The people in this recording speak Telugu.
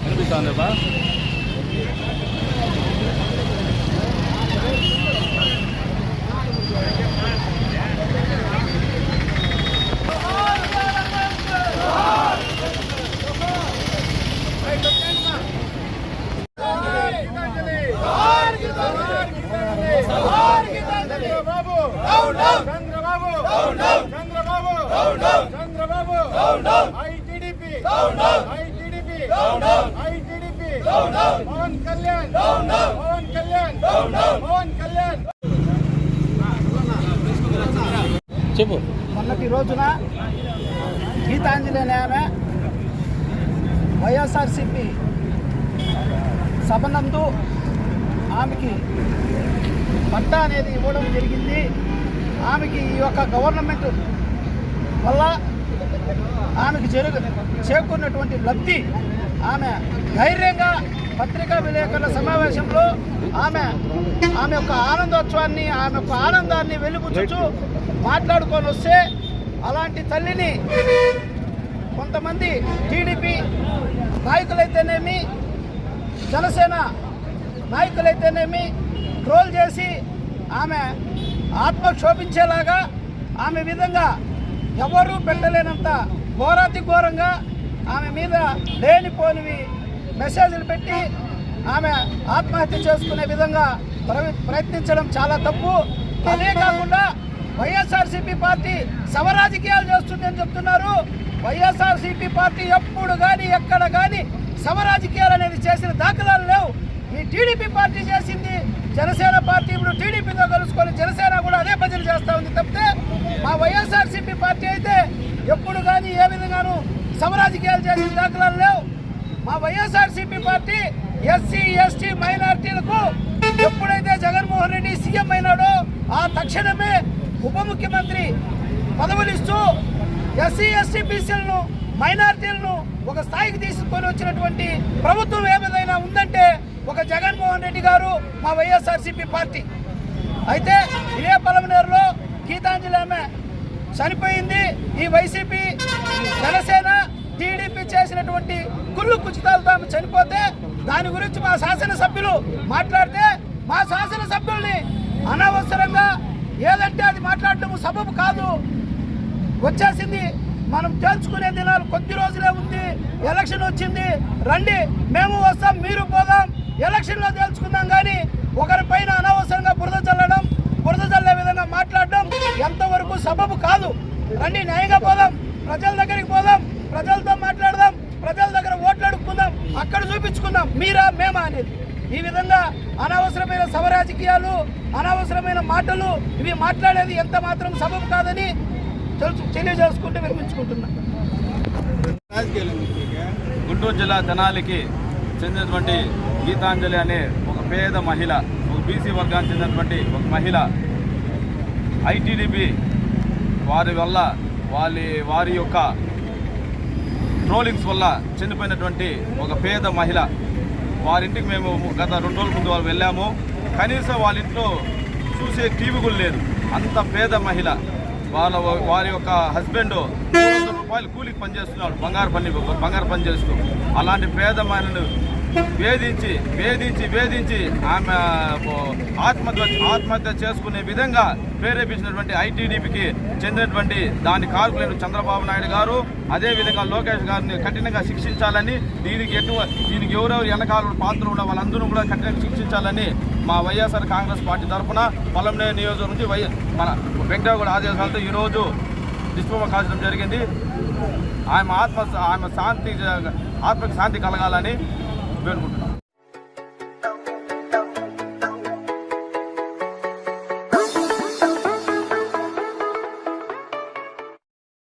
కనిపిస్తుంది బా Chandrababu! Chandrababu! Chandrababu! ITDP ITDP ITDP Pavan Kalyan Pavan Kalyan Pavan Kalyan చెప్పు మొన్నటి రోజున గీతాంజలి ఆమె వైఎస్ఆర్సిపి సభనందు ఆమెకి పట్టా అనేది ఇవ్వడం జరిగింది. ఆమెకి ఈ యొక్క గవర్నమెంట్ వల్ల ఆమెకు జరుగు చేకూరినటువంటి లబ్ధి ఆమె ధైర్యంగా పత్రికా విలేకరుల సమావేశంలో ఆమె ఆమె యొక్క ఆనందోత్సవాన్ని ఆమె యొక్క ఆనందాన్ని వెలుగుచుచు మాట్లాడుకొని వస్తే అలాంటి తల్లిని కొంతమంది టీడీపీ నాయకులైతేనేమి జనసేన నాయకులైతేనేమి ట్రోల్ చేసి ఆమె ఆత్మ క్షోభించేలాగా ఆమె విధంగా ఎవరూ పెట్టలేనంత ఘోరాతి ఘోరంగా ఆమె మీద లేనిపోనివి మెసేజ్లు పెట్టి ఆమె ఆత్మహత్య చేసుకునే విధంగా ప్ర- ప్రయత్నించడం చాలా తప్పు. అదే కాకుండా వైఎస్ఆర్సీపీ పార్టీ శవరాజకీయాలు చేస్తుందని చెప్తున్నారు. వైఎస్ఆర్సీపీ పార్టీ ఎప్పుడు కానీ ఎక్కడ కానీ శవరాజకీయాలు అనేది చేసిన దాఖలాలు లేవు. ఈ టీడీపీ పార్టీ చేసింది జనసేన పార్టీ. ఇప్పుడు టీడీపీతో కలుసుకొని జనసేన కూడా అదే భజన చేస్తా ఉంది తప్పితే మా వైఎస్ఆర్సీపీ పార్టీ అయితే ఎప్పుడు కానీ ఏ విధంగానూ సమరాజకీయాలు చేసిన దాఖలాలు లేవు. మా వైఎస్ఆర్సీపీ పార్టీ ఎస్సీ ఎస్టీ మైనార్టీలకు ఎప్పుడైతే జగన్మోహన్ రెడ్డి సీఎం అయినాడో ఆ తక్షణమే ఉప ముఖ్యమంత్రి పదవులు ఇస్తూ ఎస్సీ ఎస్టీ బీసీలను మైనార్టీలను ఒక స్థాయికి తీసుకొని వచ్చినటువంటి ప్రభుత్వం ఏమైనా ఉందంటే ఒక జగన్మోహన్ రెడ్డి గారు మా వైఎస్ఆర్సీపీ పార్టీ. అయితే ఇదే పలమనేరులో గీతాంజలి ఆమె చనిపోయింది. ఈ వైసీపీ జనసేన టీడీపీ చేసినటువంటి కుళ్ళు కుచితాలతో ఆమె చనిపోతే దాని గురించి మా శాసనసభ్యులు మాట్లాడితే మా శాసనసభ్యుల్ని అనవసరంగా ఏదంటే అది మాట్లాడటం సబబు కాదు. వచ్చేసింది. మనం తేల్చుకునే దినాలు కొద్ది రోజులే ఉంది. ఎలక్షన్ వచ్చింది. రండి. మేము వస్తాం. మీరు పోదాం. ఎలక్షన్లో స్వయంగా పోదాం. ప్రజల దగ్గరికి పోదాం. ప్రజలతో మాట్లాడదాం. ప్రజల దగ్గర ఓట్లు అడుక్కుందాం. అక్కడ చూపించుకుందాం. మీరా మేమా అనేది. ఈ విధంగా అనవసరమైన సమరాజకీయాలు అనవసరమైన మాటలు ఇవి మాట్లాడేది ఎంత మాత్రం సబబు కాదని తెలుసు తెలియజేసుకుంటూ విరమించుకుంటున్నా గుంటూరు జిల్లా తెనాలికి చెందినటువంటి గీతాంజలి అనే ఒక పేద మహిళ ఒక బీసీ వర్గానికి చెందినటువంటి ఒక మహిళ ఐటీడీపీ వారి వల్ల వాళ్ళ వారి యొక్క ట్రోలింగ్స్ వల్ల చనిపోయినటువంటి ఒక పేద మహిళ వారింటికి మేము గత రెండు రోజుల ముందు వాళ్ళు వెళ్ళాము. కనీసం వాళ్ళ ఇంట్లో చూసే టీవీ కూడా లేదు. అంత పేద మహిళ వాళ్ళ వారి యొక్క హస్బెండ్ రూపాయలు కూలికి పనిచేస్తున్నాడు. బంగారు పని బంగారు పని చేస్తూ. అలాంటి పేద మహిళను వేధించి వేధించి వేధించి ఆమె ఆత్మహత్య ఆత్మహత్య చేసుకునే విధంగా ప్రేరేపించినటువంటి ఐటీడీపీకి చెందినటువంటి దాని కారకులైన చంద్రబాబు నాయుడు గారు అదేవిధంగా లోకేష్ గారిని కఠినంగా శిక్షించాలని దీనికి ఎటువంటి దీనికి ఎవరెవరు వెనకాల పాత్ర ఉన్న వాళ్ళందరూ కూడా కఠినంగా శిక్షించాలని మా వైఎస్ఆర్ కాంగ్రెస్ పార్టీ తరఫున పొలంనే నియోజకవర్గం నుంచి వై మన వెంకటగౌడ ఆదేశాలతో ఈరోజు నిష్పమ కాల్చడం జరిగింది. ఆమె ఆత్మ ఆమె శాంతి ఆత్మకి శాంతి కలగాలని వేడుకుంటున్నాం